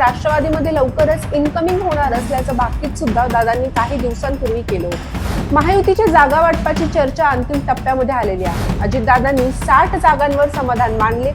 राष्ट्रवादीमध्ये लवकरच इन्कमिंग होणार असल्याचं बाकीत सुद्धा दादांनी काही दिवसांपूर्वी केलं होतं. महायुतीच्या जागा वाटपाची चर्चा अंतिम टप्प्यामध्ये आलेली आहे. अजितदादांनी साठ जागांवर समाधान मानले.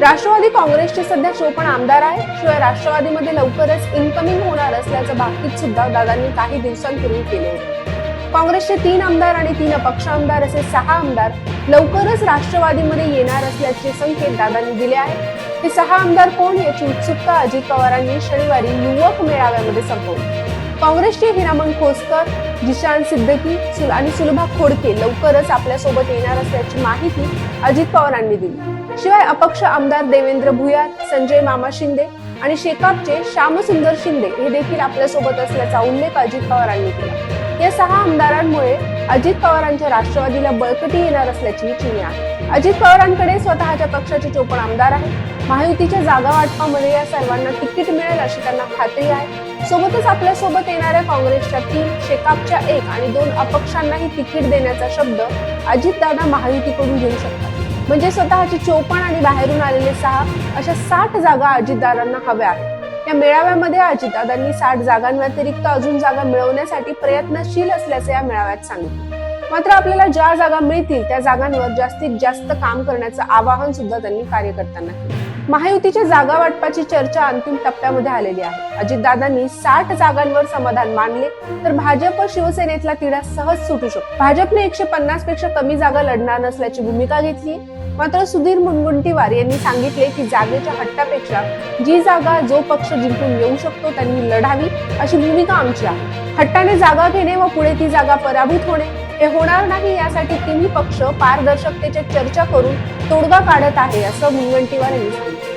राष्ट्रवादी काँग्रेसचे सध्या चोपण आमदार आहे शिवाय राष्ट्रवादीमध्ये लवकरच इन्कमिंग होणार असल्याचं बाबतीत सुद्धा दादांनी काही दिवसांपूर्वी केलं होते. काँग्रेसचे तीन आमदार आणि तीन अपक्ष आमदार असे सहा आमदार लवकरच राष्ट्रवादीमध्ये येणार असल्याचे संकेत दादांनी दिले आहेत. हे सहा आमदार कोण याची उत्सुकता अजित पवारांनी शनिवारी युवक मेळाव्यामध्ये संपवली. काँग्रेसचे हिरामन खोसकर जिशान सिद्दकी सुल- आणि सुलभा खोडके लवकरच आपल्यासोबत येणार असल्याची माहिती अजित पवारांनी दिली. शिवाय अपक्ष आमदार देवेंद्र भुयार संजय मामा शिंदे आणि शेकापचे श्यामसुंदर शिंदे हे देखील आपल्यासोबत असल्याचा उल्लेख अजित पवारांनी केला. या सहा आमदारांमुळे अजित पवारांच्या राष्ट्रवादीला बळकटी येणार असल्याची चिन्हे आहे अजित पवारांकडे स्वतःच्या पक्षाचे चोपण आमदार आहेत. महायुतीच्या जागा वाटपामध्ये या सर्वांना तिकीट मिळेल अशी त्यांना खात्री आहे. सोबतच आपल्यासोबत येणाऱ्या काँग्रेसच्या तीन शेकापच्या एक आणि दोन अपक्षांनाही तिकीट देण्याचा शब्द अजितदादा महायुतीकडून घेऊ शकतात. म्हणजे स्वतःचे चोपण आणि बाहेरून आलेले सहा अशा साठ जागा अजितदारांना हव्या आहेत. या मेळाव्यामध्ये अजितदादांनी साठ जागांव्यतिरिक्त अजून जागा मिळवण्यासाठी प्रयत्नशील असल्याचे या मेळाव्यात सांगितले. मात्र आपल्याला ज्या जागा मिळतील त्या जागांवर जास्तीत जास्त काम करण्याचं आवाहन सुद्धा त्यांनी कार्यकर्त्यांना केलं. महायुतीच्या जागा वाटपाची चर्चा अंतिम टप्प्यामध्ये आलेली आहे. अजितदादांनी साठ जागांवर समाधान मानले तर भाजप शिवसेनेतला तिढा सहज सुटू शकतो. भाजपने एकशे पन्नासपेक्षा कमी जागा लढणार नसल्याची भूमिका घेतली मात्र सुधीर मुनगुंटीवार यांनी सांगितले की जागेच्या हट्टापेक्षा जी जागा जो पक्ष जिंकून येऊ शकतो त्यांनी लढावी अशी भूमिका आमची आहे. हट्टाने जागा घेणे व पुढे ती जागा पराभूत होणे हे होणार नाही यासाठी तिन्ही पक्ष पारदर्शकतेच्या चर्चा करून तोडगा काढत आहे असं मुनगंटीवार यांनी सांगितलं.